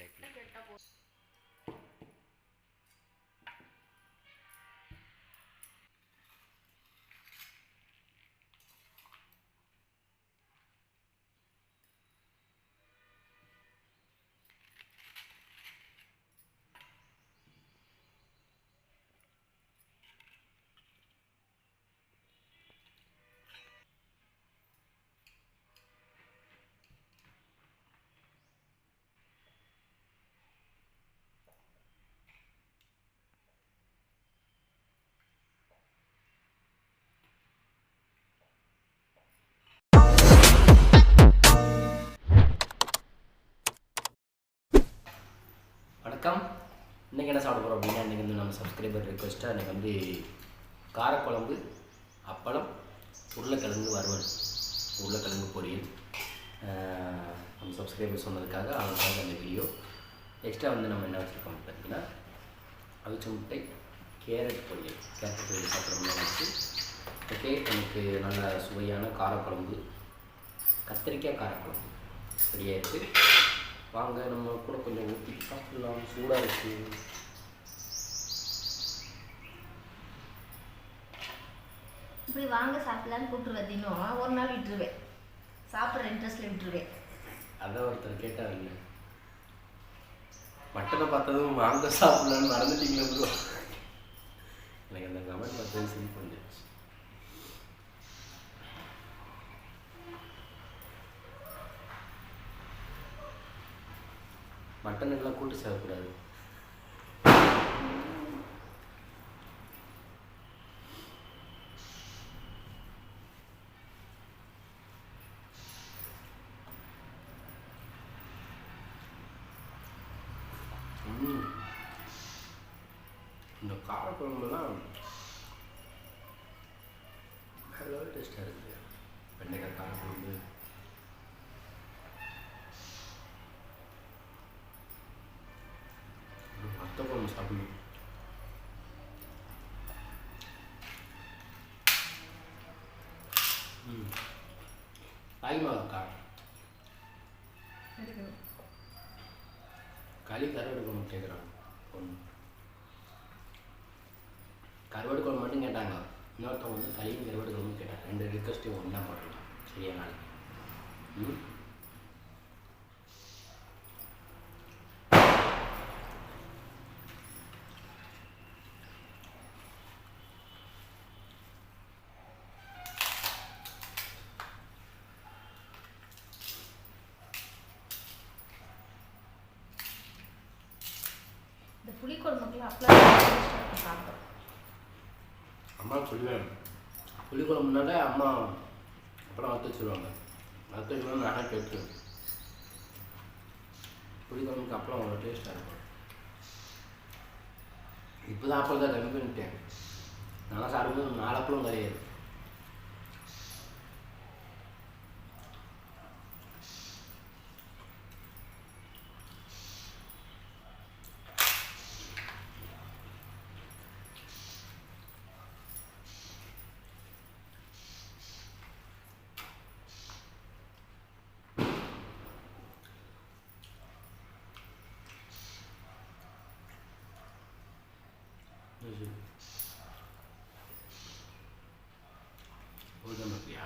Exactly. வணக்கம். இன்றைக்கி என்ன சாப்பிட போகிறோம் அப்படின்னா இன்றைக்கி வந்து நம்ம சப்ஸ்கிரைபர் ரிக்வெஸ்ட்டாக இன்றைக்கி வந்து காரக்குழம்பு அப்பளம் உருளைக்கிழங்கு வறுவல் உருளைக்கிழங்கு பொரியல். நம்ம சப்ஸ்கிரைபர் சொன்னதுக்காக அவங்களுக்காக அந்த வீடியோ எக்ஸ்ட்ரா வந்து நம்ம என்ன வச்சுருக்கோம் பார்த்தீங்கன்னா அவிச்ச முட்டை கேரட் பொரியல். கேரட் பொரியல் சாப்பிட்றோம்னா வச்சு ஓகே எனக்கு நல்ல சுவையான காரக்குழம்பு கத்திரிக்காய் காரக்குழம்பு. ரெடியாக இருக்குது வாங்க நம்ம கூட கொஞ்சம் ஊற்றி சாப்பிடலாம் சூடாக இருக்கு. இப்படி வாங்க சாப்பிடலான்னு கூப்பிட்டு தினம். ஒரு நாள் விட்டுருவேன். சாப்பிட்ற இன்ட்ரெஸ்ட்டில் விட்டுருவேன். அதான் ஒருத்தர் கேட்டார் இல்லை மட்டனை பார்த்ததும் வாங்க சாப்பிடலான்னு மறந்துட்டீங்களே எனக்கு அந்த கமெண்ட் பார்த்தது சிரிப்பு மட்டன் எல்லாம் கூட்டு சேரக்கூடாது இந்த காரக்குழம்புலாம் வேற டேஸ்ட்டாக இருக்குது வெண்டைக்காய் காரக்குழம்பு. மற்ற குழம்பு சாப்பிடணும் ம் தாய்மா இருக்கா களி கருவாடு குழம்பு கேட்குறாங்க பொண்ணு. கருவாடு குழம்பு மட்டும் கேட்டாங்க. இன்னொருத்தவங்க வந்து களியும் கருவாடு குழம்பு கேட்டாங்க. ரெண்டு ரிக்வஸ்ட்டையும் ஒன்றா போட்டுக்கலாம் சரியா நாளைக்கு. ம்? புளிக்குழம்புக்குலாம் அப்பெல்லாம் சாப்பிடும் அம்மா சொல்லுவேன் புளிக்குழம்புனால அம்மா அப்புறம் வறுத்து வச்சுருவாங்க. வறுத்து வச்சுருவாங்க நான் கேட்டு புளிக்குழம்புக்கு அப்புறம் அவ்வளோ டேஸ்ட்டாக இருக்கும். இப்போ தான் அப்புறம் தான் கம்மி பண்ணிட்டேன். நல்லா சாப்பிடும்போது நாலு அப்பளம் கிடையாது.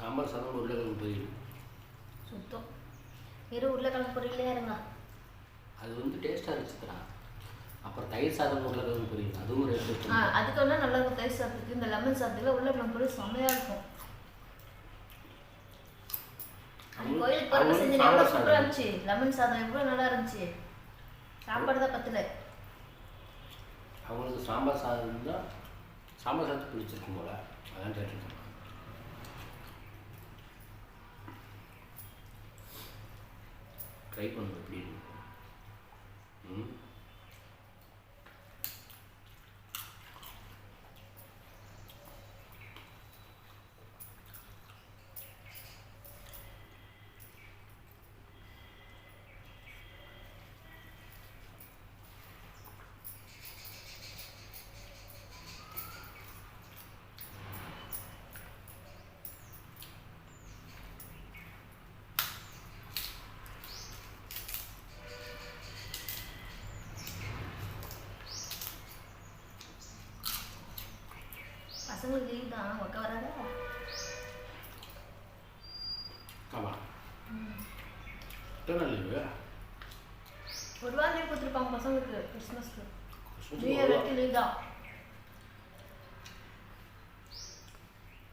சாம்பார் சாதம் உருளைக்கிழங்கு பொரியல். சுத்தம். வெறும் உருளைக்கிழங்கு பொரியலே இருங்க. அது வந்து டேஸ்ட்டாக இருந்துச்சுடா. அப்புறம் தயிர் சாதம் உருளைக்கிழங்கு பொரியல். அதுவும் ஒரு அதுக்கு ஒன்றா நல்லா இருக்கும். தயிர் சாதத்துக்கு இந்த லெமன் சாதத்தில் உருளைக்கிழங்கு பொரியல் செம்மையாக இருக்கும். கோயிலுக்கு போகிறப்ப செஞ்சு எவ்வளோ சூப்பராக இருந்துச்சு. லெமன் சாதம் எவ்வளோ நல்லா இருந்துச்சு. சாப்பாடு தான் பத்தல. அவங்களுக்கு சாம்பார் சாதம் தான் சாம்பார் சாதத்துக்கு பிடிச்சிருக்கும் போல. அதான் கேட்டிருக்கேன். ட்ரை பண்ணுங்க எப்படி பசங்களுக்கு லீவ் தான் ஒக்க வராதா ஆமாம் எத்தனை லீவு ஒரு வாரம் லீவ் கொடுத்துருப்பாங்க பசங்களுக்கு கிறிஸ்மஸ்க்கு நியூ இயர் வரைக்கும் லீவ் தான்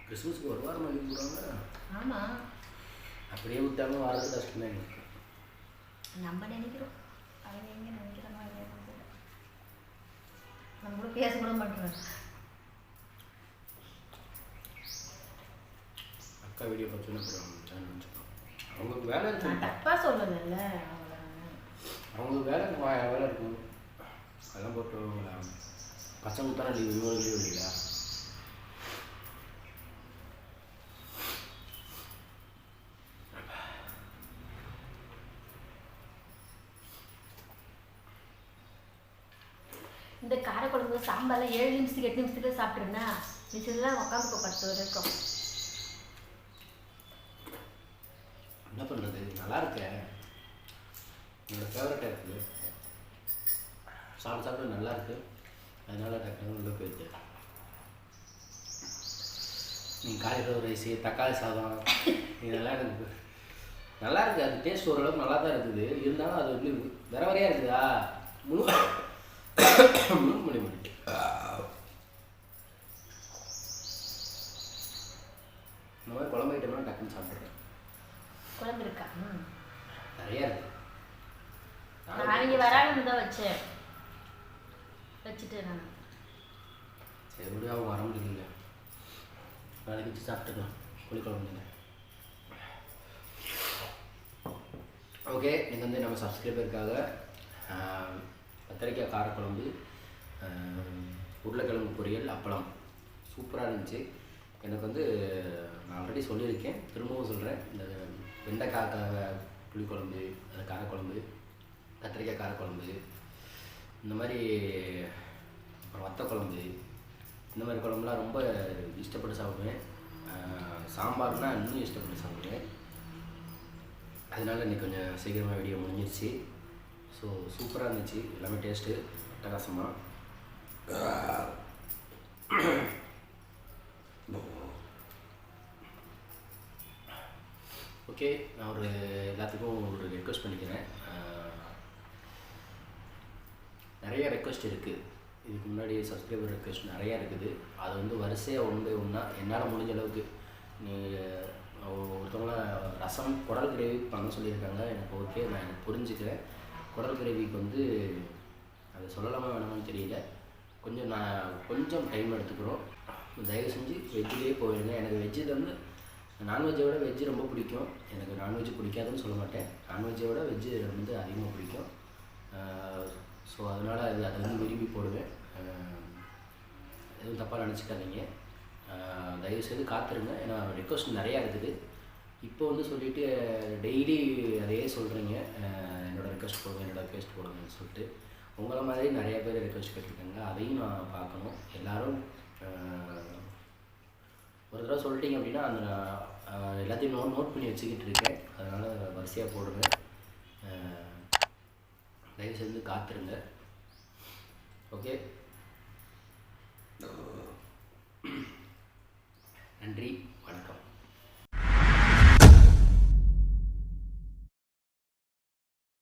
கிறிஸ்மஸ்க்கு ஒரு வாரம் லீவ் விடுவாங்க ஆமாம் அப்படியே விட்டாலும் வர்றது கஷ்டம் தான் எங்களுக்கு நம்ம நினைக்கிறோம் அவங்க எங்கே நினைக்கிறாங்க அவங்க நம்ம கூட பேச கூட மாட்டேறாங்க அக்கா வீடியோ பார்த்து அப்புறம் நினச்சிப்போம் அவங்களுக்கு வேலை இருக்கும் சொல்லலைல்ல அவங்கள அவங்களுக்கு வேலை இருக்கும் வேலை இருக்கும் அதெல்லாம் போட்டு பசங்களுக்கு தானே லீவு இவங்களுக்கு லீவு இல்லையா இந்த காரக்குழம்பு சாம்பார்லாம் ஏழு நிமிஷத்துக்கு எட்டு நிமிஷத்துக்கு சாப்பிட்ருந்தா மிச்சம்லாம் உட்காந்துக்கோ பத்து வரைக்கும் என்ன பண்ணுறது நல்லா இருக்கேன் என்னோடய ஃபேவரட்டாக இருக்குது சாப்பிட சாப்பிட நல்லா இருக்கு அதனால டக்குனு உள்ள போயிடுது நீங்கள் காலிஃப்ளவர் ரைஸு தக்காளி சாதம் இதெல்லாம் எனக்கு நல்லா இருக்குது அது டேஸ்ட் ஓரளவுக்கு நல்லா தான் இருக்குது. இருந்தாலும் அது வந்து வேற வரையாக இருக்குதா? முழு முழு முடிய மாட்டேன் இந்த மாதிரி குழம்பு ஐட்டம்லாம் டக்குன்னு சாப்பிட்றேன் குழம்பு இருக்கா ம் நிறையா இருக்கு நான் இங்கே வராங்கன்னு தான் வச்சேன் வச்சுட்டு நான் சரி விடு அவங்க வர முடியல நாளைக்கு வச்சு சாப்பிட்டுக்கலாம். புளிக்குழம்புங்க ஓகே நீங்கள் வந்து நம்ம சப்ஸ்கிரைபருக்காக கத்திரிக்காய் காரக்குழம்பு உருளைக்கிழங்கு பொரியல் அப்பளம். சூப்பராக இருந்துச்சு. எனக்கு வந்து நான் ஆல்ரெடி சொல்லியிருக்கேன். திரும்பவும் சொல்கிறேன் இந்த வெண்டைக்காய் புளிக்குழம்பு அந்த காரக்குழம்பு கத்திரிக்காய் காரக்குழம்பு இந்த மாதிரி அப்புறம் வத்த குழம்பு இந்த மாதிரி குழம்புலாம் ரொம்ப இஷ்டப்பட்டு சாப்பிடுவேன். சாம்பார்னால் இன்னும் இஷ்டப்பட்டு சாப்பிடுவேன். அதனால இன்னைக்கு கொஞ்சம் சீக்கிரமாக வீடியோ முடிஞ்சிருச்சு. ஸோ சூப்பராக இருந்துச்சு. எல்லாமே டேஸ்ட்டு அட்டகாசமாக ஓகே நான் ஒரு எல்லாத்துக்கும் ஒரு ரெக்வஸ்ட் பண்ணிக்கிறேன். நிறைய ரெக்வஸ்ட் இருக்குது இதுக்கு முன்னாடி சப்ஸ்கிரைபர் ரெக்வஸ்ட் நிறையா இருக்குது. அது வந்து வரிசையாக ஒன் பை ஒன்றா என்னால் முடிஞ்ச அளவுக்கு நீ ஒருத்தவங்கள ரசம் குடல் கிரேவி பண்ண சொல்லியிருக்காங்க. எனக்கு ஓகே நான் எனக்கு புரிஞ்சுக்கிறேன். குடல் கிரேவிக்கு வந்து அதை சொல்லலாமா வேணாமான்னு தெரியல. கொஞ்சம் நான் கொஞ்சம் டைம் எடுத்துக்கிறோம். தயவு செஞ்சு வெஜ்ஜிலே போயிடுங்க எனக்கு வெஜ்ஜு வந்து நான்வெஜ்ஜை விட வெஜ்ஜு ரொம்ப பிடிக்கும். எனக்கு நான்வெஜ் பிடிக்காதுன்னு சொல்ல மாட்டேன். நான்வெஜ்ஜை விட வெஜ்ஜு வந்து அதிகமாக பிடிக்கும். ஸோ அதனால் அது அதை வந்து விரும்பி போடுவேன். எதுவும் தப்பாக நினச்சிக்காதீங்க. தயவுசெய்து தயவு செய்து காத்துருங்க. ஏன்னா ரெக்வஸ்ட் நிறையா இருக்குது. இப்போ வந்து சொல்லிவிட்டு டெய்லி அதையே சொல்கிறீங்க என்னோடய ரெக்வஸ்ட் போடுங்க என்னோடய ரெக்வஸ்ட் போடுங்கன்னு சொல்லிட்டு. உங்களை மாதிரி நிறைய பேர் ரெக்வஸ்ட் கேட்டிருக்காங்க. அதையும் நான் பார்க்கணும். எல்லோரும் ஒரு தடவை சொல்லிட்டீங்க அப்படின்னா அந்த நான், எல்லாத்தையும் நோட் நோட் பண்ணி வச்சுக்கிட்டு இருக்கேன். அதனால் வரிசையாக போடுவேன் தயவு செஞ்சு காத்துருங்க ஓகே நன்றி.